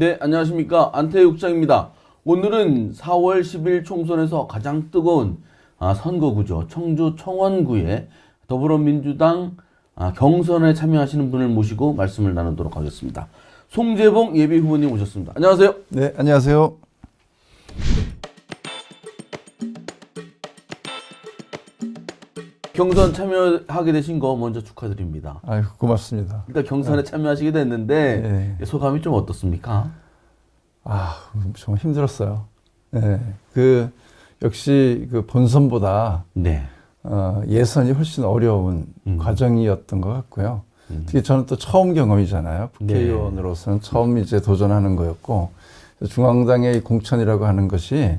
네, 안녕하십니까. 안태육장입니다. 오늘은 4월 10일 총선에서 가장 뜨거운 아, 선거구죠. 청주 청원구에 더불어민주당 아, 경선에 참여하시는 분을 모시고 말씀을 나누도록 하겠습니다. 송재봉 예비 후보님 오셨습니다. 안녕하세요. 네, 안녕하세요. 경선 참여하게 되신 거 먼저 축하드립니다. 아유, 고맙습니다. 일단 경선에 참여하시게 됐는데 네. 소감이 좀 어떻습니까? 아, 정말 힘들었어요. 네, 그 역시 그 본선보다 네. 어, 예선이 훨씬 어려운 음. 과정이었던 것 같고요. 음. 특히 저는 또 처음 경험이잖아요. 국회의원으로서는 처음 이제 도전하는 거였고 중앙당의 이 공천이라고 하는 것이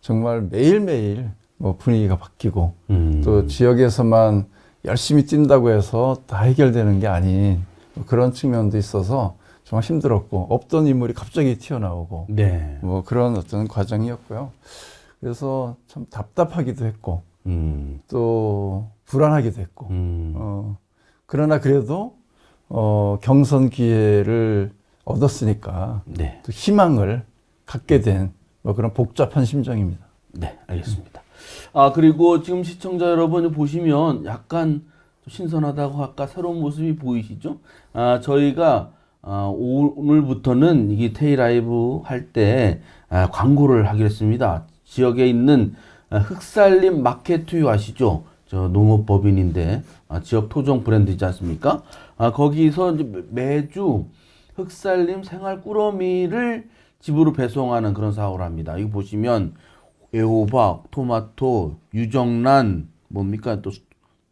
정말 매일매일 뭐 분위기가 바뀌고 음. 또 지역에서만 열심히 뛴다고 해서 다 해결되는 게 아닌 뭐 그런 측면도 있어서 정말 힘들었고 없던 인물이 갑자기 튀어나오고 네. 뭐 그런 어떤 과정이었고요. 그래서 참 답답하기도 했고 음. 또 불안하기도 했고 음. 어, 그러나 그래도 어, 경선 기회를 얻었으니까 네. 또 희망을 갖게 된 뭐 그런 복잡한 심정입니다. 네, 알겠습니다. 아, 그리고 지금 시청자 여러분이 보시면 약간 좀 신선하다고 할까 새로운 모습이 보이시죠? 아, 저희가 아, 오- 오늘부터는 이게 테이라이브 할때 아, 광고를 하기로 했습니다. 지역에 있는 아, 흑살림 마켓투유 아시죠? 저 농업법인인데 아, 지역 토종 브랜드이지 않습니까? 아, 거기서 매주 흑살림 생활 꾸러미를 집으로 배송하는 그런 사업을 합니다. 이거 보시면 애호박, 토마토, 유정란, 뭡니까 또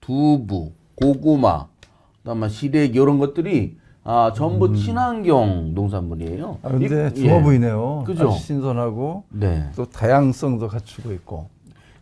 두부, 고구마, 그다음에 시래기 이런 것들이 아 전부 친환경 농산물이에요. 아, 근데 이- 좋아 예. 보이네요. 그죠? 신선하고 네. 또 다양성도 갖추고 있고.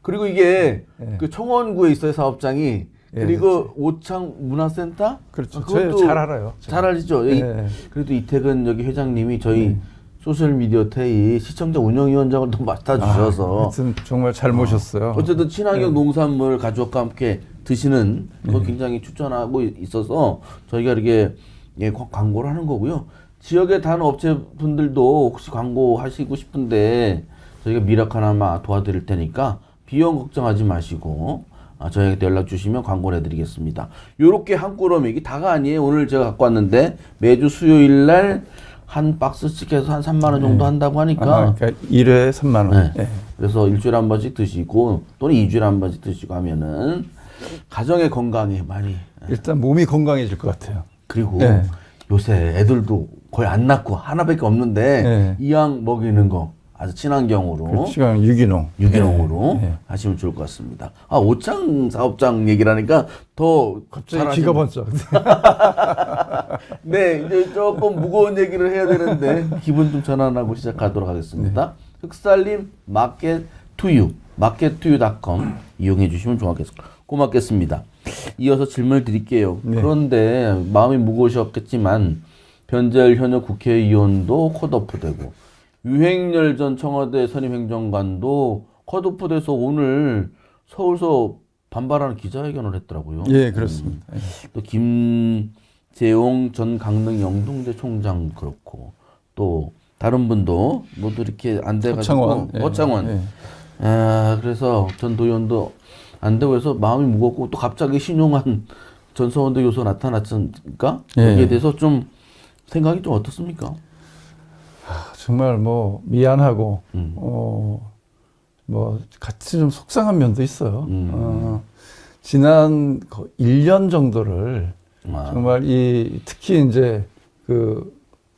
그리고 이게 예. 그 청원구에 있어요 사업장이. 예, 그리고 오창 문화센터. 그렇죠. 아, 저희 그것도 잘 알아요. 잘 알죠. 이- 예. 그래도 이태근 여기 회장님이 저희 네. 소셜 미디어 테이 시청자 운영위원장을 또 맡아주셔서 하여튼 정말 잘 모셨어요. 어쨌든 친환경 네. 농산물 가족과 함께 드시는 거 굉장히 추천하고 있어서 저희가 이렇게 예, 과- 광고를 하는 거고요. 지역의 다른 업체분들도 혹시 광고 하시고 싶은데 저희가 미락 하나만 도와드릴 테니까 비용 걱정하지 마시고 아, 저희한테 연락 주시면 광고를 해드리겠습니다. 요렇게 한 꾸러미 이게 다가 아니에요. 오늘 제가 갖고 왔는데 매주 수요일 날 한 박스씩 해서 한 3만 원 정도 한다고 하니까 아, 그러니까 1회 3만 원. 네. 예. 그래서 일주일에 한 번씩 드시고 또는 이주일에 한 번씩 드시고 하면은 가정의 건강에 많이 일단 몸이 건강해질 것 같아요. 그리고 네. 요새 애들도 거의 안 낳고 하나밖에 없는데 네. 이왕 먹이는 거 아주 친환경으로 시간 유기농. 유기농으로 예, 예. 하시면 좋을 것 같습니다. 아 오창 사업장 얘기라니까 더 갑자기 잘하시는- 귀가 번쩍. 네, 이제 조금 무거운 얘기를 해야 되는데 기분 좀 전환하고 시작하도록 하겠습니다. 흑살림 마켓 투유 마켓 투유닷컴 이용해 주시면 좋겠습니다. 고맙겠습니다. 이어서 질문을 드릴게요. 네. 그런데 마음이 무거우셨겠지만 변재열 현역 국회의원도 컷오프되고 유행열 전 청와대 선임행정관도 컷오프돼서 오늘 서울서 반발하는 기자회견을 했더라고요. 예, 그렇습니다. 예. 또 김재용 전 강릉 영동대 총장 그렇고 또 다른 분도 모두 이렇게 안 돼가지고 허창원. 예. 예. 아 그래서 전 도의원도 안 되고 해서 마음이 무겁고 또 갑자기 신용한 전서원도 요소 나타났으니까 예. 여기에 대해서 좀 생각이 좀 어떻습니까? 아, 정말 뭐 미안하고 음. 어, 뭐 같이 좀 속상한 면도 있어요. 음. 어, 지난 거 1년 정도를 아, 정말 이 특히 이제 그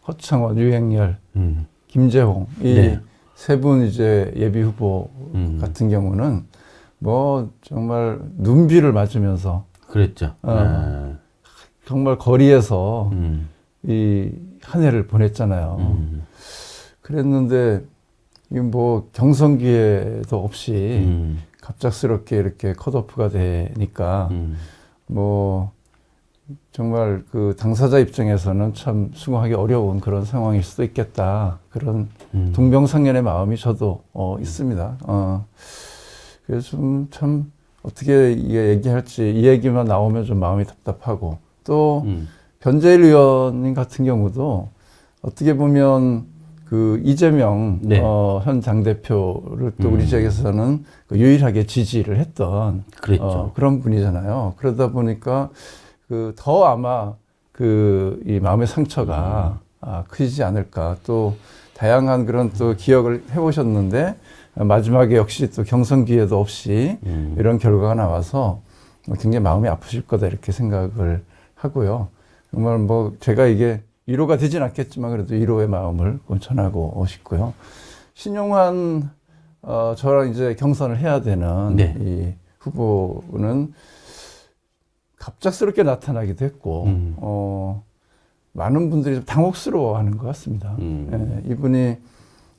허창원, 유행열, 음, 김재홍 네. 이세분 이제 예비 후보 음. 같은 경우는 뭐 정말 눈비를 맞으면서 그랬죠. 어. 정말 거리에서 네. 음, 이한 해를 보냈잖아요. 음, 그랬는데 이건 뭐 경선 기회도 없이 음, 갑작스럽게 이렇게 컷오프가 되니까 음, 뭐 정말 그 당사자 입장에서는 참 수긍하기 어려운 그런 상황일 수도 있겠다. 그런 음. 동병상련의 마음이 저도 어, 있습니다. 어, 그래서 좀 참 어떻게 이게 얘기할지 이 얘기만 나오면 좀 마음이 답답하고 또 음, 변재일 의원님 같은 경우도 어떻게 보면 그 이재명 네. 어, 현 당 대표를 또 우리 음. 지역에서는 그 유일하게 지지를 했던 그랬죠. 어, 그런 분이잖아요. 그러다 보니까 그 더 아마 그 이 마음의 상처가 아, 크지 않을까. 또 다양한 그런 또 기억을 해보셨는데 마지막에 역시 또 경선 기회도 없이 음. 이런 결과가 나와서 굉장히 마음이 아프실 거다 이렇게 생각을 하고요. 정말 뭐 제가 이게 위로가 되진 않겠지만 그래도 위로의 마음을 전하고 싶고요. 신용환 어, 저랑 이제 경선을 해야 되는 네. 이 후보는 갑작스럽게 나타나기도 했고 음. 어, 많은 분들이 좀 당혹스러워하는 것 같습니다. 음. 예, 이분이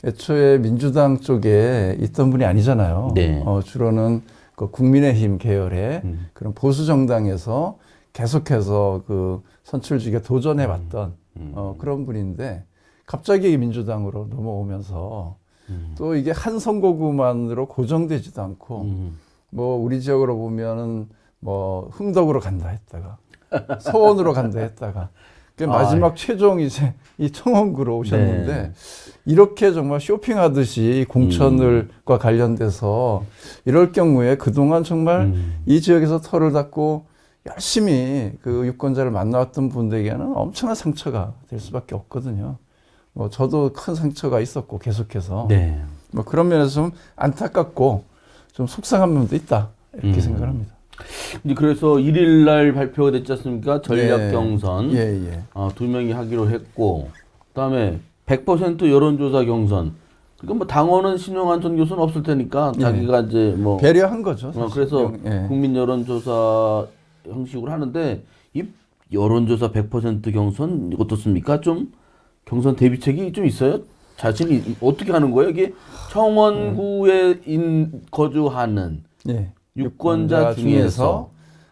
애초에 민주당 쪽에 있던 분이 아니잖아요. 네. 어, 주로는 그 국민의힘 계열의 음. 그런 보수 정당에서 계속해서 그 선출직에 도전해 왔던 음. 어, 그런 분인데 갑자기 민주당으로 넘어오면서 음. 또 이게 한 선거구만으로 고정되지도 않고 음. 뭐 우리 지역으로 보면은 뭐 흥덕으로 간다 했다가 서원으로 간다 했다가 그 마지막 최종 이제 이 청원구로 오셨는데 네. 이렇게 정말 쇼핑하듯이 공천을과 관련돼서 이럴 경우에 그동안 정말 음. 이 지역에서 털을 닦고 열심히 그 유권자를 만나왔던 분들에게는 엄청난 상처가 될 수밖에 없거든요. 뭐 저도 큰 상처가 있었고 계속해서 네. 뭐 그런 면에서 좀 안타깝고 좀 속상한 면도 있다 이렇게 음. 생각합니다. 이제 그래서 1일 날 발표가 됐지 않습니까? 전략 예. 경선. 예 예. 어, 두 명이 하기로 했고, 그다음에 100% 여론조사 경선. 그러니까 뭐 당원은 신용한 전 교수는 없을 테니까 예. 자기가 이제 뭐 배려한 거죠. 어. 그래서 예. 국민 여론조사 형식으로 하는데 이 여론조사 100% 경선 어떻습니까? 좀 경선 대비책이 좀 있어요? 자신이 이- 어떻게 하는 거예요? 이게 청원구에 인 거주하는 예. 유권자 중에서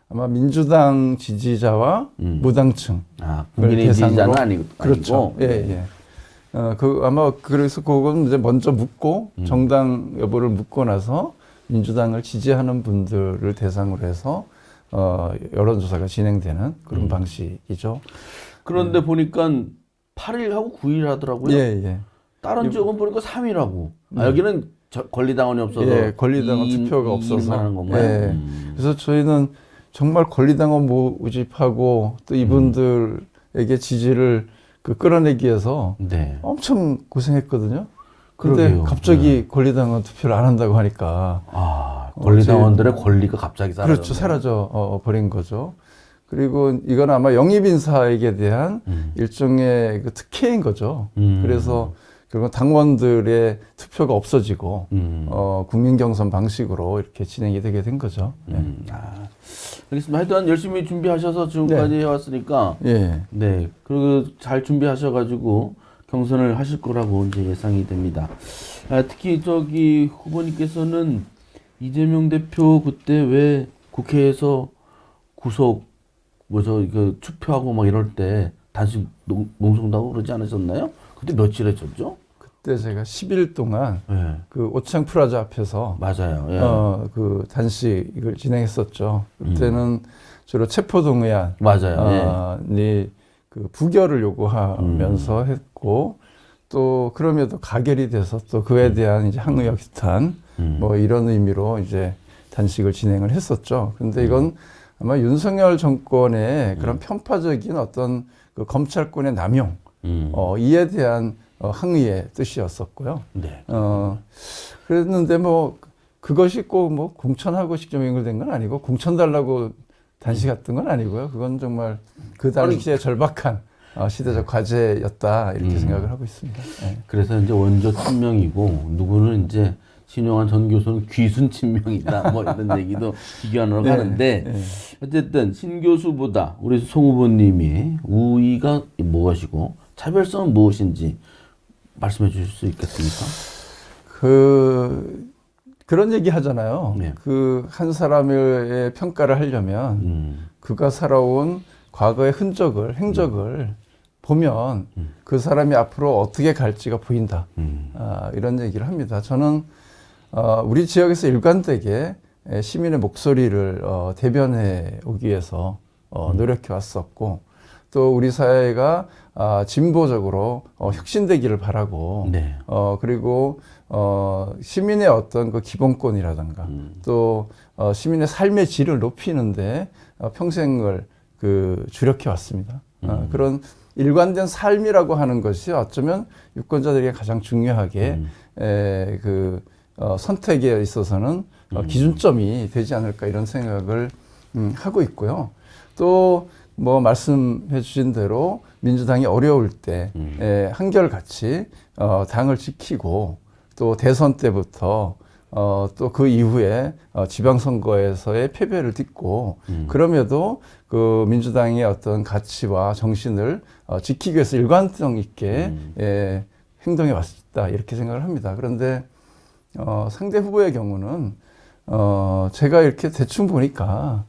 아마 민주당 지지자와 음. 무당층 아, 국민의 지지자는 아니고 그렇죠. 아니고. 예, 예. 어, 그 아마 그래서 그건 이제 먼저 묻고 음. 정당 여부를 묻고 나서 민주당을 지지하는 분들을 대상으로 해서 어, 여론조사가 진행되는 그런 음. 방식이죠. 그런데 보니까 8일하고 9일 하더라고요. 예, 예. 다른 지역은 보니까 3일하고. 아, 여기는 저, 권리당원이 없어서 예, 권리당원 이인- 투표가 이인만 없어서. 하는 건가요? 예. 음. 그래서 저희는 정말 권리당원 모집하고 또 이분들에게 지지를 그 끌어내기 위해서 네. 엄청 고생했거든요. 그러게요. 갑자기 권리당원 투표를 안 한다고 하니까 아, 권리당원들의 권리가 갑자기 사라졌네. 그렇죠 사라져 어, 버린 거죠. 그리고 이건 아마 영입 인사에게 대한 음. 일종의 그 특혜인 거죠. 음. 그래서 결국 당원들의 투표가 없어지고 음. 어, 국민 경선 방식으로 이렇게 진행이 되게 된 거죠. 네. 음. 아, 알겠습니다. 하여튼 열심히 준비하셔서 지금까지 해왔으니까 예. 네. 그리고 잘 준비하셔가지고 경선을 하실 거라고 이제 예상이 됩니다. 아, 특히 저기 후보님께서는 이재명 대표 그때 왜 국회에서 구속 뭐저 이거 투표하고 막 이럴 때 단식 농- 농성다고 그러지 않으셨나요? 그때 며칠 했었죠? 그때 제가 10일 동안 네. 그 오창 프라자 앞에서 맞아요. 예. 어, 그 단식을 진행했었죠. 음. 그때는 주로 체포동의안 맞아요. 예. 어, 이그 부결을 요구하면서 음. 했고 또 그럼에도 가결이 돼서 또 그에 대한 이제 항의역 기탄 음. 뭐 이런 의미로 이제 단식을 진행을 했었죠. 음. 근데 이건 아마 윤석열 정권의 그런 편파적인 어떤 그 검찰권의 남용 음. 어, 이에 대한 어, 항의의 뜻이었었고요. 네. 어, 그랬는데 뭐 그것이 꼭 뭐 공천하고 직접 연결된 건 아니고 공천 달라고 단식했던 건 아니고요. 그건 정말 그 당시에 절박한 어, 시대적 과제였다 이렇게 음. 생각을 하고 있습니다. 네. 그래서 이제 원조 친명이고 누구는 이제 신용환 전 교수는 귀순 친명이다 뭐 이런 얘기도 비교하느라고 네, 하는데 네. 어쨌든 신 교수보다 우리 송 후보님이 우위가 무엇이고 차별성은 무엇인지 말씀해 주실 수 있겠습니까? 그 그런 얘기 하잖아요. 네. 그한 사람의 평가를 하려면 음, 그가 살아온 과거의 흔적을 행적을 보면 음. 그 사람이 앞으로 어떻게 갈지가 보인다. 음, 아, 이런 얘기를 합니다. 저는 어, 우리 지역에서 일관되게 에, 시민의 목소리를 어, 대변해 오기 위해서 어, 노력해 왔었고 또 우리 사회가 아, 진보적으로 어, 혁신되기를 바라고 네. 어, 그리고, 어, 시민의 어떤 그 기본권이라든가 음. 또, 어, 시민의 삶의 질을 높이는데 어, 평생을 그 주력해 왔습니다. 어, 음. 그런 일관된 삶이라고 하는 것이 어쩌면 유권자들에게 가장 중요하게 음. 에, 그, 어, 선택에 있어서는 어, 기준점이 되지 않을까 이런 생각을 음, 하고 있고요. 또, 뭐, 말씀해 주신 대로 민주당이 어려울 때, 음. 에, 한결같이, 어, 당을 지키고, 또 대선 때부터, 어, 또 그 이후에, 어, 지방선거에서의 패배를 딛고, 음. 그럼에도 그 민주당의 어떤 가치와 정신을 어, 지키기 위해서 일관성 있게, 음. 에, 행동해 왔다. 이렇게 생각을 합니다. 그런데, 어, 상대 후보의 경우는, 어, 제가 이렇게 대충 보니까,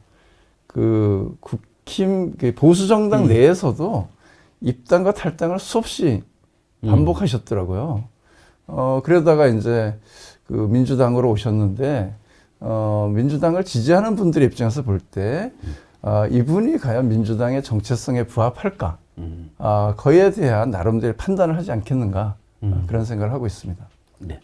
그 국힘 그 보수 정당 음. 내에서도 입당과 탈당을 수없이 음. 반복하셨더라고요. 어 그러다가 이제 그 민주당으로 오셨는데 어 민주당을 지지하는 분들의 입장에서 볼때 아, 이분이 과연 민주당의 정체성에 부합할까? 음. 아, 그에 대한 나름대로 판단을 하지 않겠는가? 음. 아, 그런 생각을 하고 있습니다. 네.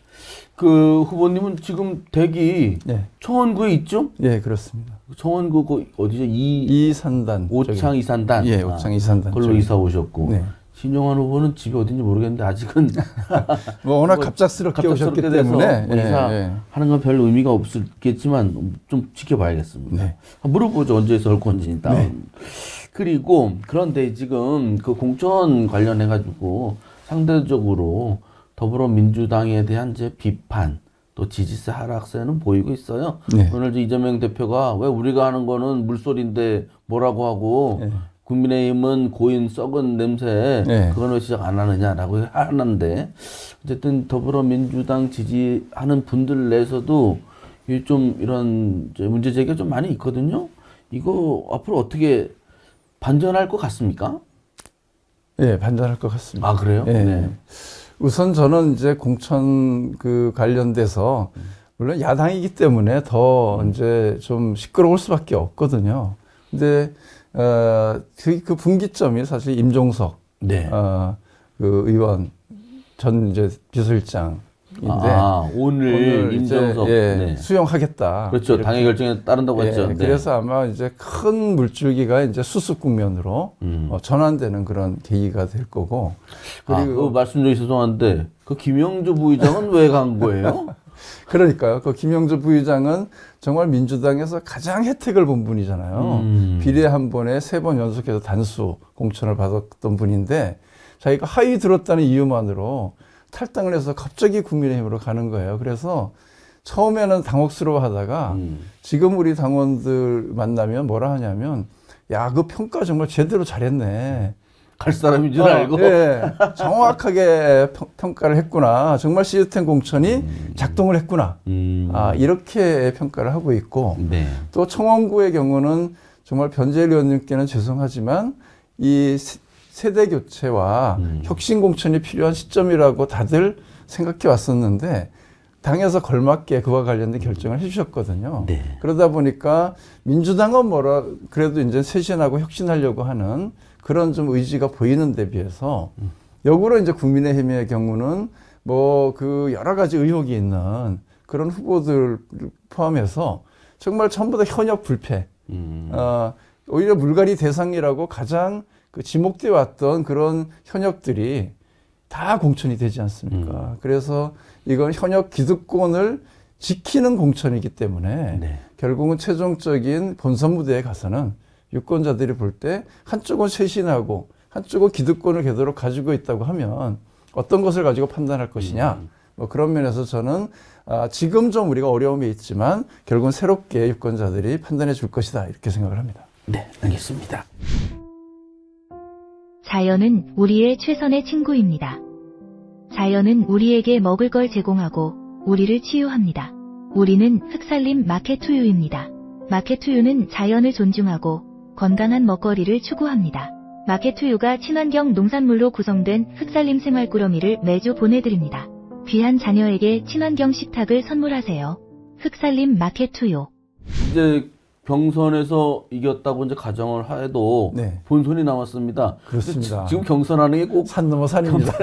그 후보님은 지금 댁이 예, 청원구에 있죠? 예, 그렇습니다. 청원구 그 어디죠? 이 이산단. 오창 저기. 이산단. 예, 아, 오창 이산단. 걸로. 이사 오셨고 네. 신용환 후보는 집이 어딘지 모르겠는데 아직은 뭐 워낙 뭐 갑작스럽게, 갑작스럽게 오셨기 때문에 뭐 이사 예, 예. 하는 건 별 의미가 없겠지만 좀 지켜봐야겠습니다. 네. 물어보죠 언제 설 건지 일단. 네. 그리고 그런데 지금 그 공천 관련해 가지고 상대적으로 더불어민주당에 대한 이제 비판 또 지지세 하락세는 보이고 있어요. 네. 오늘 이재명 대표가 왜 우리가 하는 거는 물소리인데 뭐라고 하고 네. 국민의힘은 고인 썩은 냄새 네. 그건 왜 시작 안 하느냐라고 하는데 어쨌든 더불어민주당 지지하는 분들 내에서도 이좀 이런 문제 제기가 좀 많이 있거든요. 이거 앞으로 어떻게 반전할 것 같습니까? 예, 반전할 것 같습니다. 아 그래요? 예. 우선 저는 이제 공천 그 관련돼서 물론 야당이기 때문에 더 이제 좀 시끄러울 수밖에 없거든요. 근데 어그 그 분기점이 사실 임종석 네. 어 그 의원 전 이제 비서실장인데 아, 오늘, 오늘 임정석 예, 네. 수용하겠다. 그렇죠. 당의 결정에 따른다고 예, 했죠. 네. 그래서 아마 이제 큰 물줄기가 이제 수습 국면으로 음. 어, 전환되는 그런 계기가 될 거고 아, 그 말씀 중에 죄송한데 그 김영주 부의장은 왜 간 거예요? 그러니까요. 그 김영주 부의장은 정말 민주당에서 가장 혜택을 본 분이잖아요. 음. 비례 한 번에 세 번 연속해서 단수 공천을 받았던 분인데 자기가 하위 들었다는 이유만으로 탈당을 해서 갑자기 국민의힘으로 가는 거예요. 그래서 처음에는 당혹스러워 하다가 음. 지금 우리 당원들 만나면 뭐라 하냐면 야, 그 평가 정말 제대로 잘했네. 갈 사람인 줄 어, 알고. 예, 정확하게 평, 평가를 했구나. 정말 시스템 공천이 작동을 했구나. 음. 아, 이렇게 평가를 하고 있고 네. 또 청원구의 경우는 정말 변재일 의원님께는 죄송하지만 이 세- 세대 교체와 음. 혁신 공천이 필요한 시점이라고 다들 생각해 왔었는데 당에서 걸맞게 그와 관련된 결정을 해주셨거든요. 네. 그러다 보니까 민주당은 뭐라 그래도 이제 쇄신하고 혁신하려고 하는 그런 좀 의지가 보이는 데 비해서 역으로 이제 국민의힘의 경우는 뭐 그 여러 가지 의혹이 있는 그런 후보들 포함해서 정말 전부 다 현역 불패, 음. 어, 오히려 물갈이 대상이라고 가장 그 지목돼 왔던 그런 현역들이 다 공천이 되지 않습니까? 그래서 이건 현역 기득권을 지키는 공천이기 때문에 네. 결국은 최종적인 본선 무대에 가서는 유권자들이 볼 때 한쪽은 쇄신하고 한쪽은 기득권을 그대로 가지고 있다고 하면 어떤 것을 가지고 판단할 것이냐. 뭐 그런 면에서 저는 아, 지금 좀 우리가 어려움이 있지만 결국은 새롭게 유권자들이 판단해 줄 것이다. 이렇게 생각을 합니다. 네, 알겠습니다. 자연은 우리의 최선의 친구입니다. 자연은 우리에게 먹을 걸 제공하고 우리를 치유합니다. 우리는 흑살림 마켓투유입니다. 마켓투유는 자연을 존중하고 건강한 먹거리를 추구합니다. 마켓투유가 친환경 농산물로 구성된 흑살림 생활 꾸러미를 매주 보내드립니다. 귀한 자녀에게 친환경 식탁을 선물하세요. 흑살림 마켓투유. 이제 경선에서 이겼다고 이제 가정을 해도 네. 본선이 남았습니다. 그렇습니다. 지- 지금 경선하는 게 꼭 산 넘어 산입니다.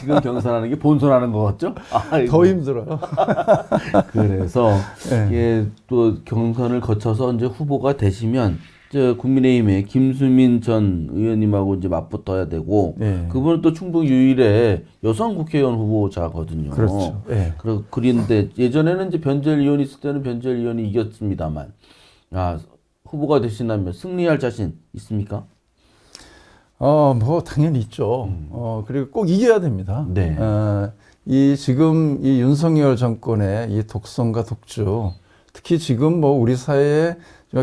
지금 경선하는 게 본선하는 거 같죠? 아이고. 더 힘들어요. 그래서 네. 이게 또 경선을 거쳐서 이제 후보가 되시면 저 국민의힘의 김수민 전 의원님하고 이제 맞붙어야 되고 네. 그분은 또 충북 유일의 여성 국회의원 후보자거든요. 그렇죠. 예. 그러, 그런데 예전에는 이제 변재일 의원이 있을 때는 변재일 의원이 이겼습니다만 아 후보가 되신다면 승리할 자신 있습니까? 어, 뭐 당연히 있죠. 어, 그리고 꼭 이겨야 됩니다. 음. 네. 어, 이 지금 이 윤석열 정권의 이 독성과 독주, 특히 지금 뭐 우리 사회에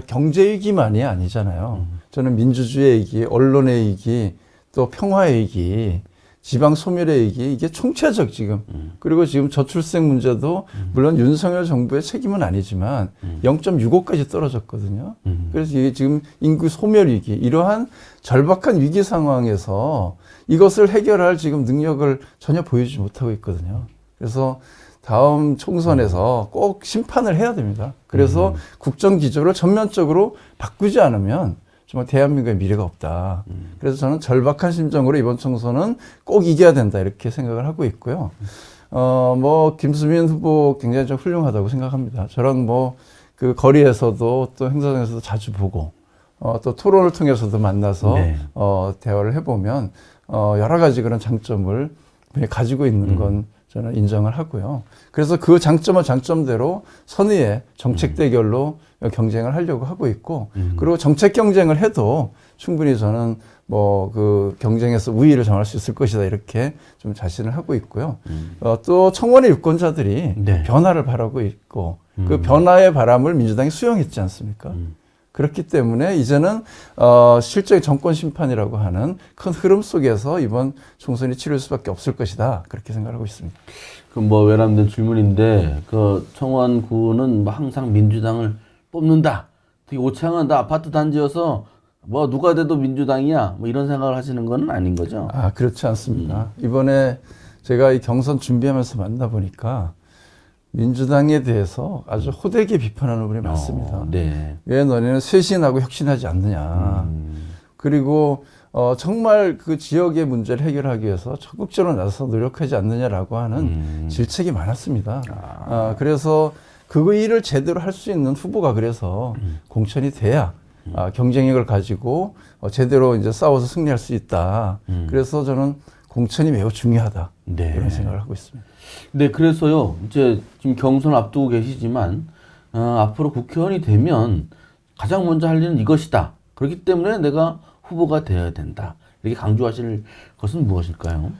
경제 위기만이 아니잖아요. 음. 저는 민주주의 위기, 언론의 위기, 또 평화의 위기, 지방 소멸의 위기 이게 총체적 지금 음. 그리고 지금 저출생 문제도 물론 윤석열 정부의 책임은 아니지만 음. 0.65까지 떨어졌거든요. 음. 그래서 이게 지금 인구 소멸 위기, 이러한 절박한 위기 상황에서 이것을 해결할 지금 능력을 전혀 보여주지 못하고 있거든요. 그래서 다음 총선에서 꼭 심판을 해야 됩니다. 그래서 국정 기조를 전면적으로 바꾸지 않으면 정말 대한민국의 미래가 없다. 그래서 저는 절박한 심정으로 이번 총선은 꼭 이겨야 된다 이렇게 생각을 하고 있고요. 어, 뭐 김수민 후보 굉장히 좀 훌륭하다고 생각합니다. 저랑 뭐 그 거리에서도 또 행사장에서도 자주 보고 어, 또 토론을 통해서도 만나서 네. 어, 대화를 해보면 어, 여러 가지 그런 장점을 가지고 있는 건 저는 인정을 하고요. 그래서 그 장점은 장점대로 선의의 정책 대결로 경쟁을 하려고 하고 있고, 그리고 정책 경쟁을 해도 충분히 저는 뭐 그 경쟁에서 우위를 점할 수 있을 것이다 이렇게 좀 자신을 하고 있고요. 어, 또 청원의 유권자들이 네. 변화를 바라고 있고 그 변화의 바람을 민주당이 수용했지 않습니까? 음. 그렇기 때문에 이제는 어, 실제 정권 심판이라고 하는 큰 흐름 속에서 이번 총선이 치를 수밖에 없을 것이다 그렇게 생각하고 있습니다. 그 뭐 외람된 질문인데 그 청원구는 뭐 항상 민주당을 뽑는다. 특히 오창은 다 아파트 단지여서 뭐 누가 돼도 민주당이야. 뭐 이런 생각을 하시는 건 아닌 거죠. 아 그렇지 않습니다. 이번에 제가 이 경선 준비하면서 만나 보니까 민주당에 대해서 아주 호되게 비판하는 분이 많습니다. 어, 네. 왜 너네는 쇄신하고 혁신하지 않느냐. 음, 그리고 어, 정말 그 지역의 문제를 해결하기 위해서 적극적으로 나서서 노력하지 않느냐라고 하는 음. 질책이 많았습니다. 아, 그래서 그 일을 제대로 할 수 있는 후보가 그래서 음. 공천이 돼야 아, 경쟁력을 가지고 어, 제대로 이제 싸워서 승리할 수 있다. 음. 그래서 저는 공천이 매우 중요하다. 네. 이런 생각을 하고 있습니다. 네, 그래서요. 이제 지금 경선 앞두고 계시지만 어, 앞으로 국회의원이 되면 가장 먼저 할 일은 이것이다. 그렇기 때문에 내가 후보가 되어야 된다. 이렇게 강조하실 것은 무엇일까요?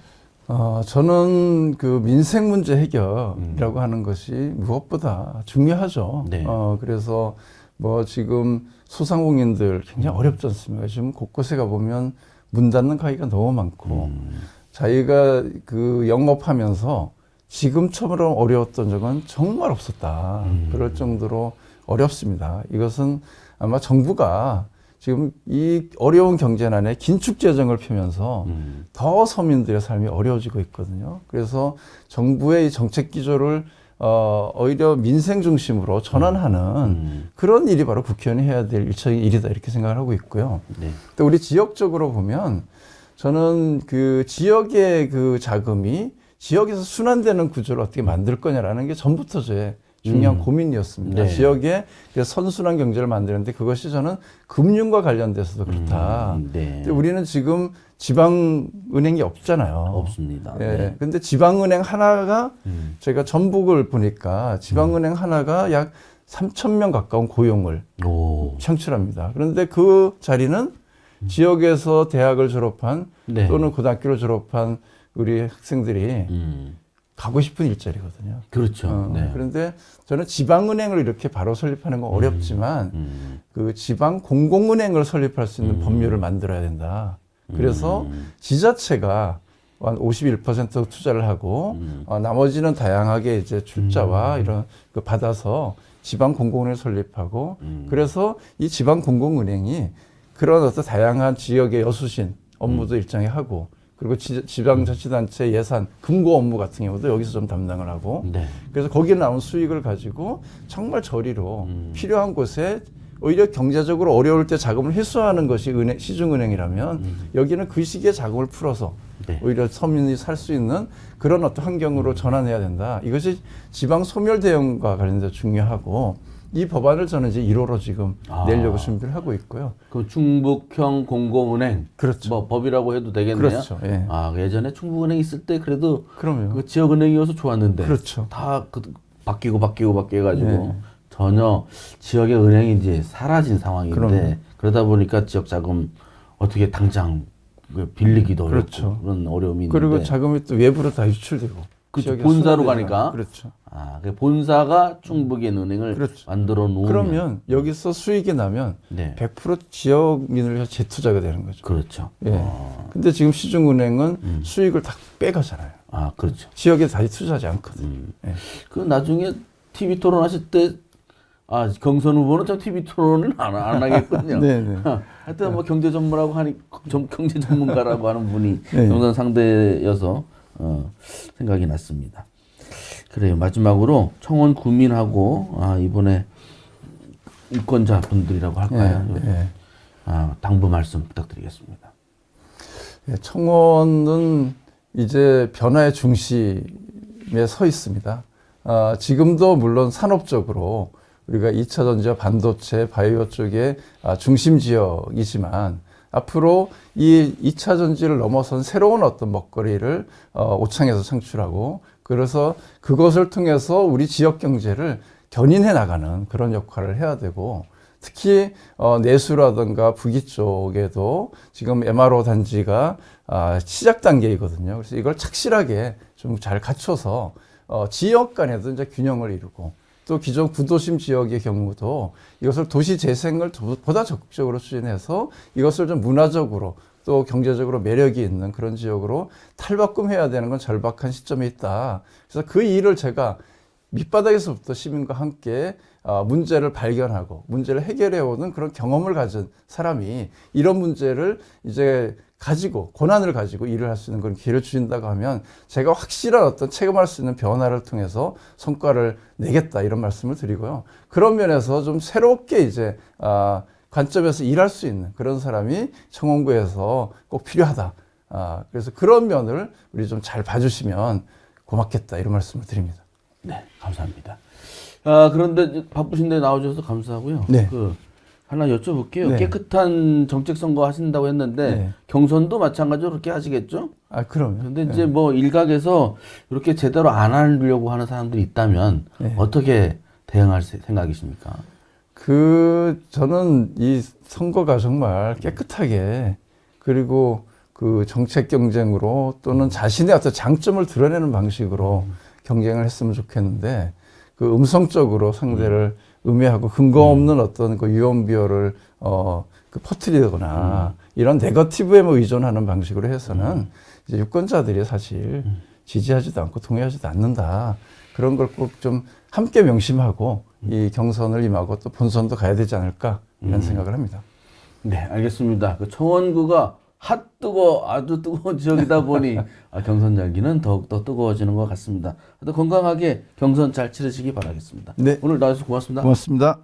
어, 저는 그 민생 문제 해결이라고 하는 것이 무엇보다 중요하죠. 네. 어, 그래서 뭐 지금 소상공인들 굉장히 어렵지 않습니까? 지금 곳곳에 가보면 문 닫는 가게가 너무 많고 자기가 그 영업하면서 지금처럼 어려웠던 적은 정말 없었다. 그럴 정도로 어렵습니다. 이것은 아마 정부가 지금 이 어려운 경제난에 긴축 재정을 펴면서 음. 더 서민들의 삶이 어려워지고 있거든요. 그래서 정부의 이 정책 기조를 어, 오히려 민생 중심으로 전환하는 음. 그런 일이 바로 국회의원이 해야 될 일차적인 일이다 이렇게 생각을 하고 있고요. 네. 또 우리 지역적으로 보면 저는 그 지역의 그 자금이 지역에서 순환되는 구조를 어떻게 만들 거냐라는 게 전부터 제 중요한 음. 고민이었습니다. 네. 지역에 그 선순환 경제를 만드는데 그것이 저는 금융과 관련돼서도 그렇다. 음, 네. 근데 우리는 지금 지방 은행이 없잖아요. 없습니다. 예. 네. 근데 지방 은행 하나가 음. 제가 전북을 보니까 지방 은행 하나가 약 3천 명 가까운 고용을 오. 창출합니다. 그런데 그 자리는 지역에서 대학을 졸업한 네. 또는 고등학교를 졸업한 우리 학생들이 음. 가고 싶은 일자리거든요. 그렇죠. 어, 네. 그런데 저는 지방은행을 이렇게 바로 설립하는 건 어렵지만 음. 그 지방 공공은행을 설립할 수 있는 법률을 만들어야 된다. 그래서 음. 지자체가 한 51% 투자를 하고 음. 어, 나머지는 다양하게 이제 출자와 이런 그 받아서 지방 공공은행을 설립하고 음. 그래서 이 지방 공공은행이 그런 어떤 다양한 지역의 여수신 음. 업무도 일정에 하고 그리고 지, 지방자치단체 예산 금고 업무 같은 경우도 여기서 좀 담당을 하고 네. 그래서 거기에 나온 수익을 가지고 정말 저리로 음. 필요한 곳에 오히려 경제적으로 어려울 때 자금을 회수하는 것이 은행, 시중은행이라면 여기는 그 시기에 자금을 풀어서 네. 오히려 서민이 살 수 있는 그런 어떤 환경으로 전환해야 된다. 이것이 지방 소멸 대응과 관련해서 중요하고 이 법안을 저는 이제 1호로 지금 아. 내려고 준비를 하고 있고요. 그 충북형 공공은행 그렇죠. 뭐 법이라고 해도 되겠네요. 그렇죠. 예. 아 예전에 충북은행 있을 때 그래도 그러면 그 지역은행이어서 좋았는데 그렇죠. 다 그, 바뀌고 바뀌고 바뀌어 가지고 네. 전혀 지역의 은행이 이제 사라진 상황인데 그럼요. 그러다 보니까 지역 자금 어떻게 당장 그 빌리기도 그렇죠. 그런 어려움이 그리고 있는데 자금이 또 외부로 다 유출되고 지역에 본사로. 가니까. 그렇죠. 아, 그 본사가 충북의 은행을 그렇죠. 만들어 놓으면 그러면 여기서 수익이 나면 네 100% 지역민을 위해 재투자가 되는 거죠. 그렇죠. 예. 어, 근데 지금 시중은행은 음. 수익을 다 빼가잖아요. 아 그렇죠. 지역에 다시 투자하지 않거든. 음. 예. 그 나중에 TV 토론 하실 때 아, 경선 후보는 저 TV 토론을 안, 안 하겠군요. 네, 네. 하여튼 뭐 경제 전문가라고 하니 좀 경제 전문가라고 하는 분이 네. 경선 상대여서 어, 생각이 났습니다. 그래요. 마지막으로 청원 구민하고 아, 이번에 유권자 분들이라고 할까요? 예, 예. 아, 당부 말씀 부탁드리겠습니다. 예, 청원은 이제 변화의 중심에 서 있습니다. 아, 지금도 물론 산업적으로 우리가 2차 전지와 반도체, 바이오 쪽의 아, 중심 지역이지만 앞으로 이 2차 전지를 넘어선 새로운 어떤 먹거리를 어, 오창에서 창출하고 그래서 그것을 통해서 우리 지역 경제를 견인해 나가는 그런 역할을 해야 되고 특히 어, 내수라든가 부기 쪽에도 지금 MRO 단지가 아, 시작 단계이거든요. 그래서 이걸 착실하게 좀 잘 갖춰서 어, 지역 간에도 이제 균형을 이루고 또 기존 구도심 지역의 경우도 이것을 도시 재생을 도- 보다 적극적으로 추진해서 이것을 좀 문화적으로 또 경제적으로 매력이 있는 그런 지역으로 탈바꿈해야 되는 건 절박한 시점에 있다. 그래서 그 일을 제가 밑바닥에서부터 시민과 함께 아, 문제를 발견하고 문제를 해결해 오는 그런 경험을 가진 사람이 이런 문제를 이제 가지고 권한을 가지고 일을 할 수 있는 그런 기회를 주신다고 하면 제가 확실한 어떤 체감할 수 있는 변화를 통해서 성과를 내겠다 이런 말씀을 드리고요. 그런 면에서 좀 새롭게 이제 아, 관점에서 일할 수 있는 그런 사람이 청원구에서 꼭 필요하다. 아, 그래서 그런 면을 우리 좀 잘 봐주시면 고맙겠다 이런 말씀을 드립니다. 네, 감사합니다. 아, 그런데 바쁘신데 나와주셔서 감사하고요. 네. 그 하나 여쭤볼게요. 네. 깨끗한 정책 선거 하신다고 했는데 네. 경선도 마찬가지로 그렇게 하시겠죠? 아, 그럼요. 근데 이제 뭐 일각에서 이렇게 제대로 안 하려고 하는 사람들이 있다면 네. 어떻게 대응할 세- 생각이십니까? 그 저는 이 선거가 정말 깨끗하게 그리고 그 정책 경쟁으로 또는 자신의 어떤 장점을 드러내는 방식으로 경쟁을 했으면 좋겠는데 그 음성적으로 상대를 음 해하고 근거 없는 어떤 그 유언 비어를 어 그 퍼뜨리거나 이런 네거티브에 뭐 의존하는 방식으로 해서는 이제 유권자들이 사실 지지하지도 않고 동의하지도 않는다. 그런 걸 꼭 좀 함께 명심하고 이 경선을 임하고 또 본선도 가야 되지 않을까 이런 생각을 합니다. 네, 알겠습니다. 그 청원구가 핫 뜨거 아주 뜨거운 지역이다 보니 아, 경선 열기는 더욱 더 뜨거워지는 것 같습니다. 하여튼 건강하게 경선 잘 치르시기 바라겠습니다. 네. 오늘 나와주셔서 고맙습니다. 고맙습니다.